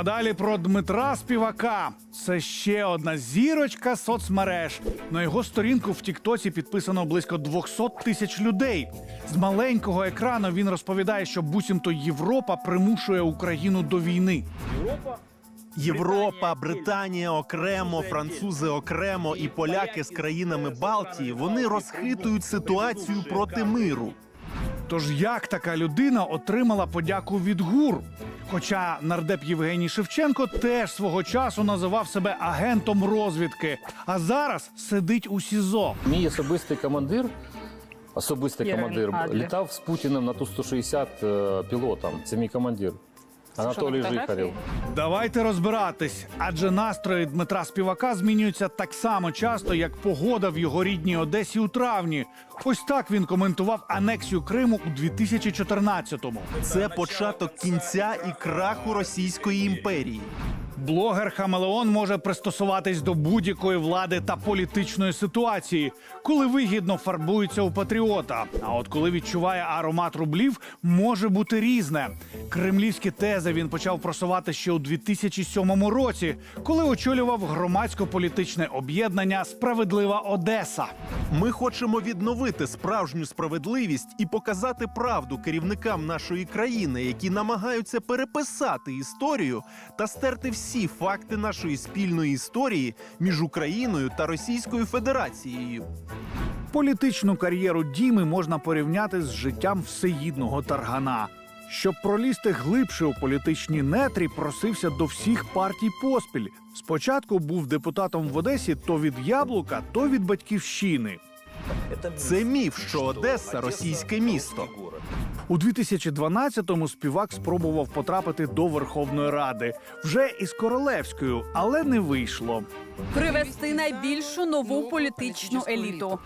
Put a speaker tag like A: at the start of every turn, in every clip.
A: А далі про Дмитра Співака. Це ще одна зірочка соцмереж. На його сторінку в Тіктоці підписано близько 200 тисяч людей. З маленького екрану він розповідає, що буцімто Європа примушує Україну до війни.
B: Європа, Британія окремо, французи окремо і поляки з країнами Балтії вони розхитують ситуацію проти миру.
A: Тож як така людина отримала подяку від ГУР? Хоча нардеп Євгеній Шевченко теж свого часу називав себе агентом розвідки, а зараз сидить у СІЗО.
C: Мій особистий командир, особистий командир, літав з Путіним на Ту-160 е, пілотом. Це мій командир. Анатолій? Жихарєв.
A: Давайте розбиратись, адже настрої Дмитра Співака змінюються так само часто, як погода в його рідній Одесі у травні. Ось так він коментував анексію Криму у 2014-му.
B: Це початок кінця і краху Російської імперії.
A: Блогер Хамелеон може пристосуватись до будь-якої влади та політичної ситуації, коли вигідно фарбується у патріота. А от коли відчуває аромат рублів, може бути різне. Кремлівські тези він почав просувати ще у 2007 році, коли очолював громадсько-політичне об'єднання Справедлива Одеса.
B: Ми хочемо відновити справжню справедливість і показати правду керівникам нашої країни, які намагаються переписати історію та стерти всі факти нашої спільної історії між Україною та Російською Федерацією.
A: Політичну кар'єру Діми можна порівняти з життям всеїдного таргана. Щоб пролізти глибше у політичні нетрі, просився до всіх партій поспіль. Спочатку був депутатом в Одесі то від Яблука, то від батьківщини.
B: Це міф, що Одеса російське місто.
A: У 2012-му співак спробував потрапити до Верховної Ради вже із королевською, але не вийшло.
D: Привести найбільшу нову політичну еліту.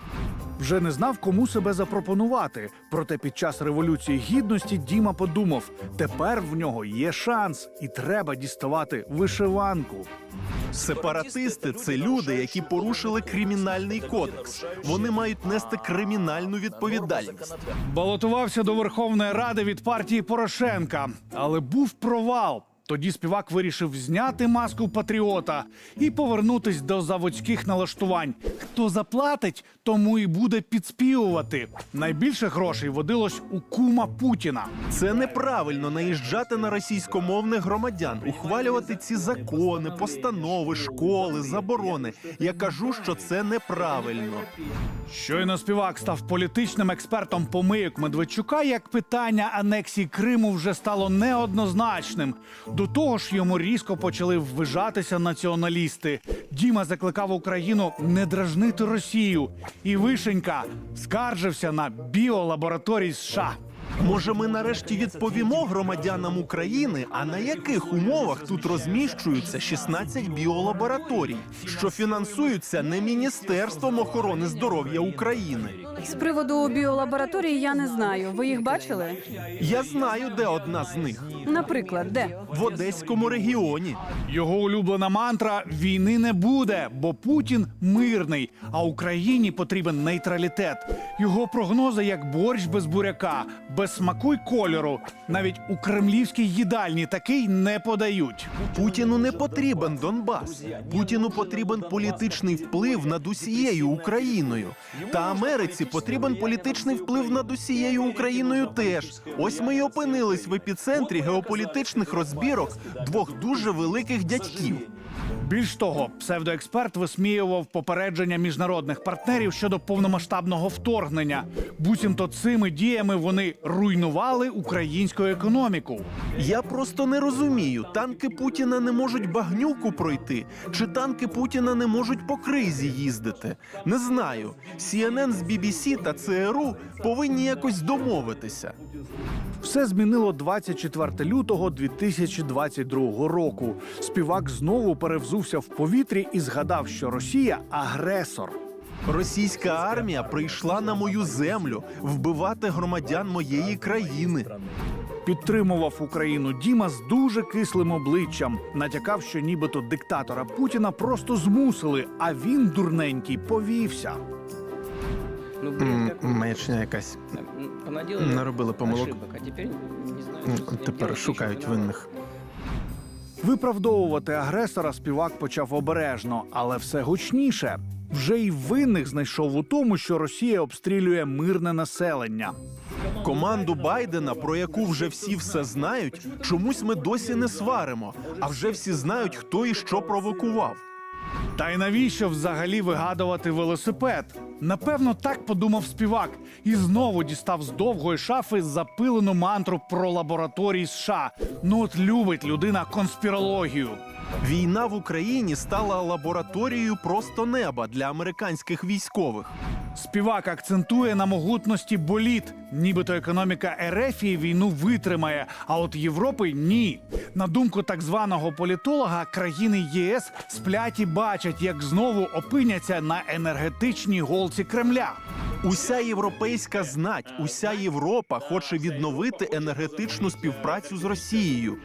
A: Вже не знав, кому себе запропонувати. Проте під час революції гідності Діма подумав: тепер в нього є шанс, і треба діставати вишиванку.
B: Сепаратисти це люди, які порушили кримінальний кодекс. Вони мають нести кримінальну відповідальність.
A: Балотувався до Верховної Ради від партії Порошенка, але був провал. Тоді співак вирішив зняти маску патріота і повернутись до заводських налаштувань. Хто заплатить, тому і буде підспівувати. Найбільше грошей водилось у кума Путіна.
B: Це неправильно наїжджати на російськомовних громадян, ухвалювати ці закони, постанови, школи, заборони. Я кажу, що це неправильно.
A: Щойно співак став політичним експертом помийок Медведчука, як питання анексії Криму вже стало неоднозначним. До того ж, йому різко почали ввижатися націоналісти. Діма закликав Україну не дражнити Росію. І Вишенька скаржився на біолабораторії США.
B: Може, ми нарешті відповімо громадянам України, а на яких умовах тут розміщуються 16 біолабораторій, що фінансуються не Міністерством охорони здоров'я України.
D: З приводу біолабораторії я не знаю. Ви їх бачили?
B: Я знаю, де одна з них
D: Наприклад, де?
B: в Одеському регіоні.
A: Його улюблена мантра війни не буде, бо Путін мирний, а Україні потрібен нейтралітет. Його прогнози як борщ без буряка, без смаку й кольору. Навіть у кремлівській їдальні такий не подають.
B: Путіну не потрібен Донбас. Путіну потрібен політичний вплив над усією Україною. Та Америці потрібен політичний вплив над усією Україною теж. Ось ми й опинились в епіцентрі геополітичних розбірок двох дуже великих дядьків.
A: Більш того, псевдоексперт висміював попередження міжнародних партнерів щодо повномасштабного вторгнення. Буцімто цими діями вони руйнували українську економіку.
B: Я просто не розумію, танки Путіна не можуть багнюку пройти, чи танки Путіна не можуть по кризі їздити. Не знаю. CNN з BBC та ЦРУ повинні якось домовитися.
A: Все змінило 24 лютого 2022 року. Співак знову перевзувся в повітрі і згадав, що Росія агресор.
B: Російська армія прийшла на мою землю вбивати громадян моєї країни.
A: Підтримував Україну Діма з дуже кислим обличчям. Натякав, що нібито диктатора Путіна просто змусили, а він дурненький повівся.
E: Ну, как
B: Маячня якась. Наробили помилок.
E: а не знаю.
B: Тепер шукають винних.
A: Виправдовувати агресора співак почав обережно, але все гучніше. Вже й винних знайшов у тому, що Росія обстрілює мирне населення.
B: Команду Байдена, про яку вже всі все знають, чомусь ми досі не сваримо, а вже всі знають, хто і що провокував.
A: Та й навіщо взагалі вигадувати велосипед? Напевно, так подумав співак і знову дістав з довгої шафи запилену мантру про лабораторії США. Ну от любить людина конспірологію.
B: Війна в Україні стала лабораторією просто неба для американських військових.
A: Співак акцентує на могутності боліт, нібито економіка Ерефії війну витримає, а от Європи ні. На думку так званого політолога, країни ЄС сплять і бачать, як знову опиняться на енергетичній голці Кремля.
B: Уся європейська знать, уся Європа хоче відновити енергетичну співпрацю з Росією.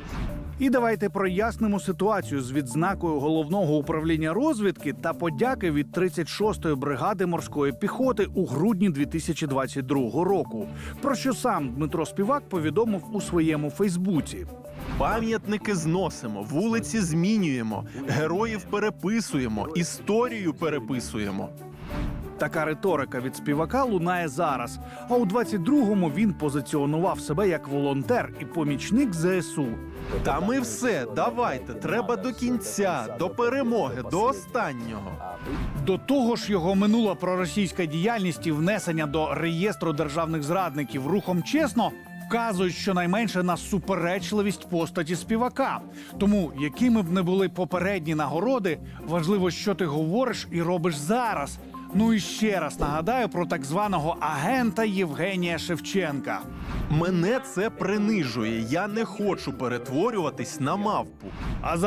A: І давайте прояснимо ситуацію з відзнакою головного управління розвідки та подяки від 36-ї бригади морської піхоти у грудні 2022 року. Про що сам Дмитро Співак повідомив у своєму Фейсбуці.
B: Пам'ятники зносимо, вулиці змінюємо, героїв переписуємо, історію переписуємо.
A: Така риторика від співака лунає зараз. А у 22-му він позиціонував себе як волонтер і помічник ЗСУ.
B: Та ми все, давайте, треба до кінця, до перемоги, до останнього.
A: До того ж, його минула проросійська діяльність і внесення до реєстру державних зрадників рухом чесно. Вказують щонайменше на суперечливість постаті співака. Тому, якими б не були попередні нагороди, важливо, що ти говориш і робиш зараз. Ну і ще раз нагадаю про так званого агента Євгенія Шевченка.
B: Мене це принижує. Я не хочу перетворюватись на мавпу.
A: А за